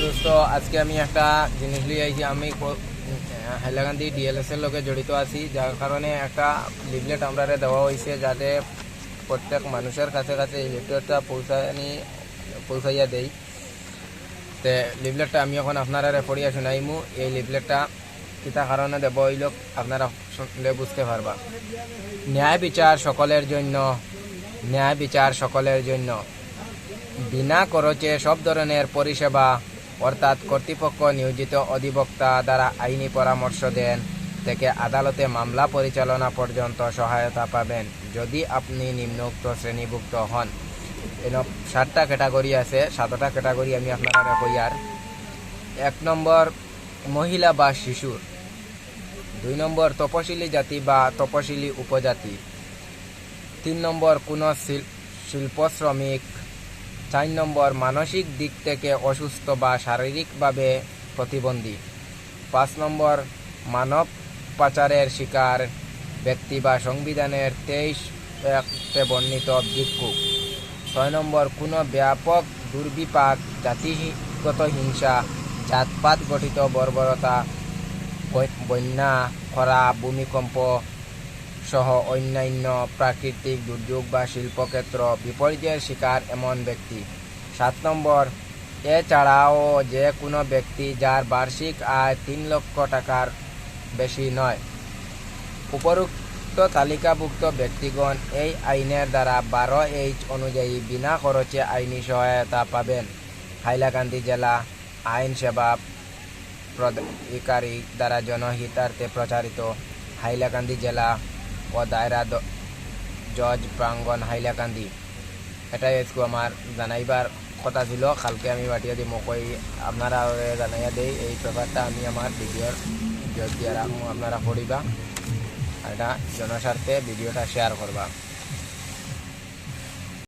দোস্ত আজকে আমি একটা জিনিস লিয়ে আইছি আমি হাইলাকান্দি ডিএলএস এর লোকে জড়িত আছি যার কারণে একটা লিফলেট আমরা দেওয়া হয়েছে যাতে প্রত্যেক মানুষের কাছে কাছে এই লিফলেটটা পৌঁছানি পৌঁছাইয়া দেই তে লিফলেটটা আমি এখন আপনারা পড়িয়া শুনাইমু এই লিফলেটটা কিতা কারণে দেব ওই লোক আপনারা শুনলে বুঝতে পারবা ন্যায় বিচার সকলের জন্য ন্যায় বিচার সকলের জন্য বিনা খরচে সব ধরনের পরিষেবা অর্থাৎ কর্তৃপক্ষ নিয়োজিত অধিবক্তা দ্বারা আইনি পরামর্শ দেন থেকে আদালতে মামলা পরিচালনা পর্যন্ত সহায়তা পাবেন। যদি আপনি নিম্নোক্ত শ্রেণীভুক্ত হন। এন সাতটা ক্যাটাগরি আছে, সাতটা ক্যাটাগরি আমি আপনারা কইয়ার এক নম্বর মহিলা বা শিশুর দুই নম্বর তপশিলি জাতি বা তপশিলি উপজাতি। তিন নম্বর কোনো শিল- শিল্প শ্রমিক চার নম্বর, মানসিক দিক থেকে অসুস্থ বা শারীরিকভাবে প্রতিবন্ধী। পাঁচ নম্বর, মানব পাচারের শিকার ব্যক্তি বা সংবিধানের তেইশ একতে বর্ণিত ভিক্ষুক। ছয় নম্বর, কোনো ব্যাপক দুর্বিপাক, জাতিগত হিংসা, জাতপাত গঠিত বর্বরতা, বন্যা, খরা, ভূমিকম্প সহ অন্যান্য প্রাকৃতিক দুর্যোগ বা শিল্পক্ষেত্র বিপর্যয়ের শিকার এমন ব্যক্তি। সাত নম্বর এছাড়াও যে কোনো ব্যক্তি যার বার্ষিক আয় তিন লক্ষ টাকার বেশি নয়। উপরোক্ত তালিকাভুক্ত ব্যক্তিগণ এই আইনের দ্বারা বারো এইচ অনুযায়ী বিনা খরচে আইনি সহায়তা পাবেন। হাইলাকান্দি জেলা আইন সেবা প্রদায়কারী দ্বারা জনহিতার্থে প্রচারিত হাইলাকান্দি জেলা ও দায়রা জজ প্রাঙ্গন হাইলাকান্দি। এটাই আজকে আমার জানাইবার কথা ছিল। কালকে আমি বাটিয়া দিই মকই আপনারা জানাইয়া দেই, এই পেপারটা আমি আমার ভিডিওর রাখব আপনারা পড়িবা এটা জনস্বার্থে ভিডিওটা শেয়ার করবা